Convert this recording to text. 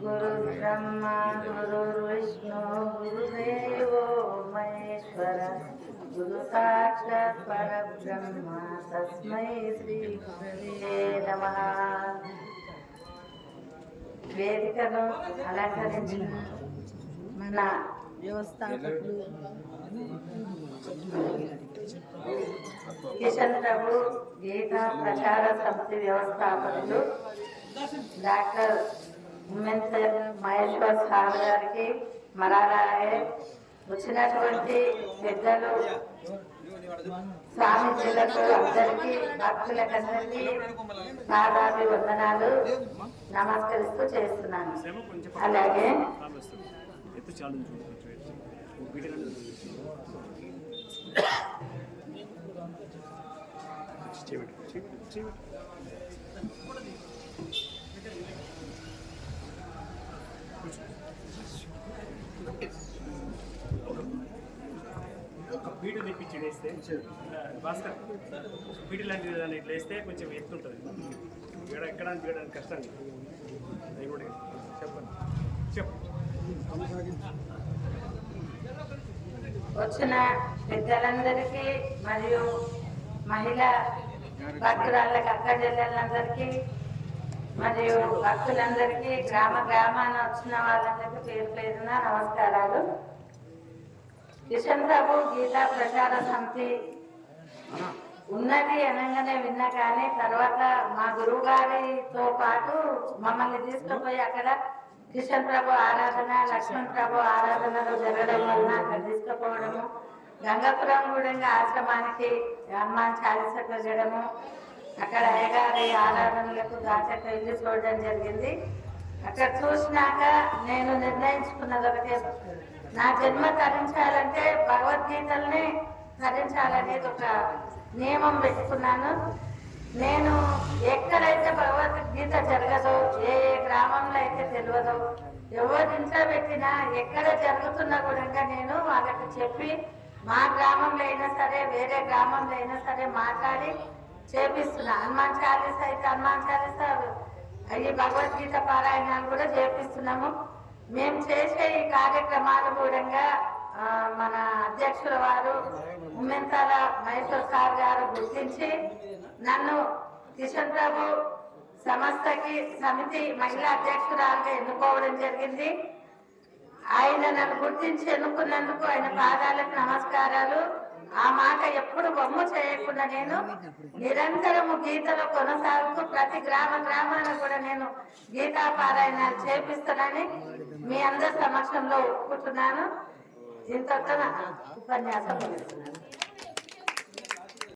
గురు బ్రహ్మ గురు విష్ణు గురుదేవో మహేశ్వర గురు సాక్షాత్ పరబ్రహ్మ తస్మై శ్రీ నమ వేదికను అలంకరించిన మన వ్యవస్థాపకులు కిషన్ ప్రభు గీతా ప్రచార సమితి వ్యవస్థాపకులు డాక్టర్ ఉమెన్సర్ మహేశ్వర్ సార్ గారికి మరారాయే వచ్చినటువంటి పెద్దలు స్వామి పిల్లలు అందరికీ భక్తులకందరికీ పాదాభి వందనాలు నమస్కరిస్తూ చేస్తున్నాను. అలాగే కాలు వస్తుంది ఎత్తు చాలు తెప్పించి వేస్తే భాస్కర్ బీడు లాంటిది దాన్ని ఇట్లా వేస్తే కొంచెం ఎత్తుంటుంది ఇక్కడ ఎక్కడానికి తీయడానికి కష్టం. అది కూడా చెప్పండి. చెప్పు. వచ్చిన పెద్దలందరికీ మరియు మహిళ భక్తురాళ్ళకి అక్క చెల్లెళ్ళందరికీ మరియు భక్తులందరికీ గ్రామ గ్రామాన వచ్చిన వాళ్ళందరికీ పేరు పేరున నమస్కారాలు. కిషన్ ప్రభు గీతా ప్రచార సమితి ఉన్నది అనగానే విన్నా కానీ తర్వాత మా గురువు గారితో పాటు మమ్మల్ని తీసుకుపోయి అక్కడ కిషన్ ప్రభు ఆరాధన లక్ష్మణ్ ప్రభు ఆరాధనలు జరగడం వలన అక్కడ తీసుకుపోవడము గంగాపురం గూడంగా ఆశ్రమానికి హనుమాన్ చాలీస చేయడము అక్కడ అయ్యగారి ఆరాధనలకు దాచక వెళ్ళి చూడడం జరిగింది. అక్కడ చూసినాక నేను నిర్ణయించుకున్నది ఒకటే నా జన్మ తరించాలంటే భగవద్గీతల్ని ధరించాలనేది ఒక నియమం పెట్టుకున్నాను. నేను ఎక్కడైతే భగవద్గీత జరగదో ఏ ఏ గ్రామంలో అయితే తెలియదో ఎవరి ఇంట్లో పెట్టినా ఎక్కడ జరుగుతున్నా కూడా నేను వాళ్ళకి చెప్పి మా గ్రామంలో అయినా సరే వేరే గ్రామంలో అయినా సరే మాట్లాడి చేపిస్తున్నా. హనుమాన్ చాలీస అయితే హనుమాన్ చాలీస ఈ భగవద్గీత పారాయణాలు కూడా చేపిస్తున్నాము. మేము చేసే ఈ కార్యక్రమాలు కూడా మన అధ్యక్షుల వారు ఉమ్మెంతాల మహేశ్వర్ సార్ గారు గుర్తించి నన్ను కిషన్ ప్రభు సంస్థకి సమితి మహిళా అధ్యక్షురాలుగా ఎన్నుకోవడం జరిగింది. ఆయన నన్ను గుర్తించి ఎన్నుకున్నందుకు ఆయన పాదాలకు నమస్కారాలు. ఆ మాట ఎప్పుడు బొమ్మ చేయకుండా నేను నిరంతరము గీతలో కొనసాగుతూ ప్రతి గ్రామ గ్రామాన కూడా నేను గీతా పారాయణాలు చేపిస్తానని మీ అందరి సమక్షంలో ఒప్పుకుంటున్నాను. ఇంతతో నా ఉపన్యాసం ముగిస్తున్నాను.